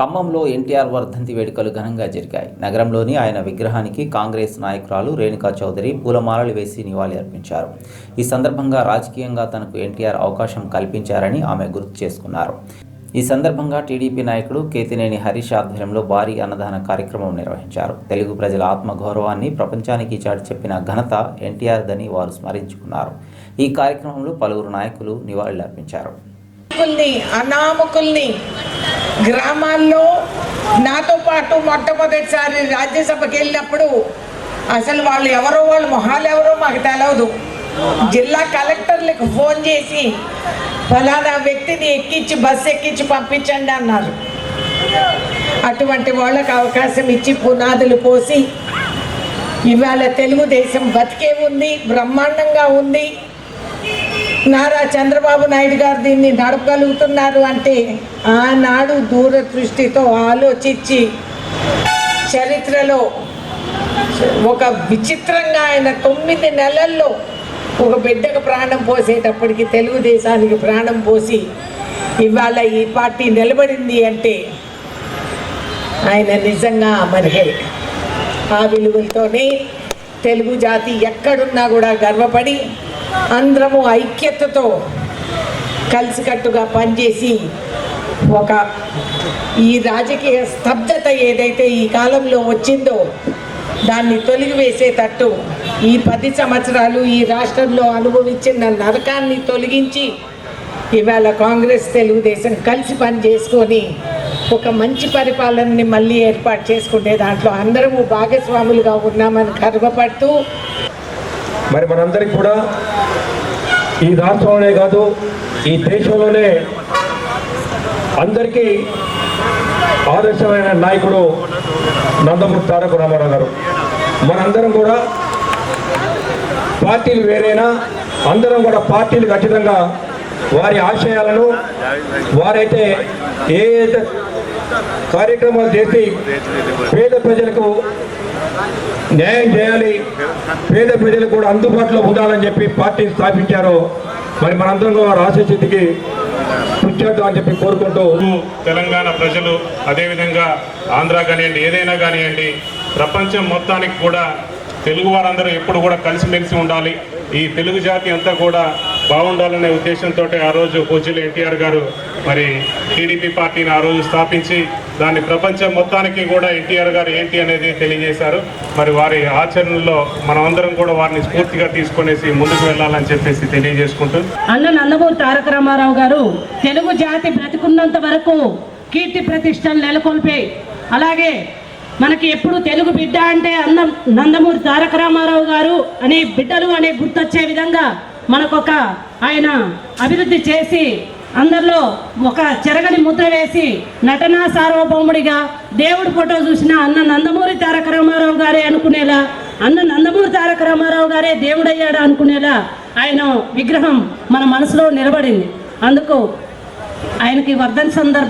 ఖమ్మంలో ఎన్టీఆర్ వర్ధంతి వేడుకలు ఘనంగా జరిగాయి. నగరంలోని ఆయన విగ్రహానికి కాంగ్రెస్ నాయకురాలు రేణుకా చౌదరి పూలమాలలు వేసి నివాళి అర్పించారు. ఈ సందర్భంగా రాజకీయంగా తనకు ఎన్టీఆర్ అవకాశం కల్పించారని ఆమె గుర్తు చేసుకున్నారు. ఈ సందర్భంగా టీడీపీ నాయకుడు కేతినేని హరీష్ ఆధ్వర్యంలో భారీ అన్నదాన కార్యక్రమం నిర్వహించారు. తెలుగు ప్రజల ఆత్మగౌరవాన్ని ప్రపంచానికి చాటి చెప్పిన ఘనత ఎన్టీఆర్దని వారు స్మరించుకున్నారు. ఈ కార్యక్రమంలో పలువురు నాయకులు నివాళులర్పించారు. నాయకుల్ని అనామకుల్ని గ్రామాల్లో నాతో పాటు మొట్టమొదటిసారి రాజ్యసభకి వెళ్ళినప్పుడు అసలు వాళ్ళు ఎవరో వాళ్ళ మొహాలు ఎవరో మాకు తెలవదు. జిల్లా కలెక్టర్లకు ఫోన్ చేసి ఫలానా వ్యక్తిని ఎక్కించి బస్సు ఎక్కించి పంపించండి అన్నారు. అటువంటి వాళ్ళకు అవకాశం ఇచ్చి పునాదులు పోసి ఇవాళ తెలుగుదేశం బతికే ఉంది బ్రహ్మాండంగా ఉంది నారా చంద్రబాబు నాయుడు గారు దీన్ని నడపగలుగుతున్నారు అంటే ఆనాడు దూరదృష్టితో ఆలోచించి చరిత్రలో ఒక విచిత్రంగా ఆయన తొమ్మిది నెలల్లో ఒక బిడ్డకు ప్రాణం పోసేటప్పటికి తెలుగుదేశానికి ప్రాణం పోసి ఇవాళ ఈ పార్టీ నిలబడింది అంటే ఆయన నిజంగా అమర్హే ఆ విలువలతోనే తెలుగు జాతి ఎక్కడున్నా కూడా గర్వపడి అందరము ఐక్యతతో కలిసికట్టుగా పనిచేసి ఒక ఈ రాజకీయ స్తబ్దత ఏదైతే ఈ కాలంలో వచ్చిందో దాన్ని తొలగివేసేటట్టు ఈ పది సంవత్సరాలు ఈ రాష్ట్రంలో అనుభవించిన నరకాన్ని తొలగించి ఇవాళ కాంగ్రెస్ తెలుగుదేశం కలిసి పని చేసుకొని ఒక మంచి పరిపాలనని మళ్ళీ ఏర్పాటు చేసుకునే దాంట్లో అందరము భాగస్వాములుగా ఉన్నామని గర్వపడుతూ మరి మనందరికి కూడా ఈ రాష్ట్రంలోనే కాదు ఈ దేశంలోనే అందరికీ ఆదర్శమైన నాయకుడు నందమూరి తారక రామారావు గారు. మనందరం కూడా పార్టీలు వేరైనా అందరం కూడా పార్టీలు ఖచ్చితంగా వారి ఆశయాలను వారైతే ఏ కార్యక్రమాలు చేసి పేద ప్రజలకు న్యాయం చేయాలి. పేద ప్రజలు కూడా అందుబాటులో ఉండాలని చెప్పి పార్టీ స్థాపించారో. మరి మనందరం కూడా వారి ఆశస్థితికి కృషి అని చెప్పి కోరుకుంటూ తెలంగాణ ప్రజలు అదేవిధంగా ఆంధ్ర కానివ్వండి ఏదైనా కానివ్వండి ప్రపంచం మొత్తానికి కూడా తెలుగు వారందరూ ఎప్పుడు కూడా కలిసిమెలిసి ఉండాలి. ఈ తెలుగు జాతి అంతా కూడా బాగుండాలనే ఉద్దేశంతో ఆ రోజు పూజ్యులు ఎన్టీఆర్ గారు మరి టీడీపీ పార్టీని ఆ రోజు స్థాపించి దాన్ని ప్రపంచం మొత్తానికి కూడా ఎన్టీఆర్ గారు ఏంటి అనేది తెలియజేశారు. మరి వారి ఆచరణలో మనమందరం కూడా వారిని స్ఫూర్తిగా తీసుకునేసి ముందుకు వెళ్ళాలని చెప్పేసి తెలియజేసుకుంటూ అన్న నందమూరి తారక రామారావు గారు తెలుగు జాతి బ్రతికున్నంత వరకు కీర్తి ప్రతిష్టలు నెలకొల్పే. అలాగే మనకి ఎప్పుడు తెలుగు బిడ్డ అంటే అన్న నందమూరి తారక రామారావు గారు అనే బిడ్డలు అనే గుర్తొచ్చే విధంగా మనకొక ఆయన అభివృద్ధి చేసి అందరిలో ఒక చెరగని ముద్ర వేసి నటనా సార్వభౌముడిగా దేవుడి ఫోటో చూసిన అన్న నందమూరి తారక రామారావు గారే అనుకునేలా అన్న నందమూరి తారక రామారావు గారే దేవుడయ్యాడు అనుకునేలా ఆయన విగ్రహం మన మనసులో నిలబడింది. అందుకు ఆయనకి వర్ధన్ సందర్భం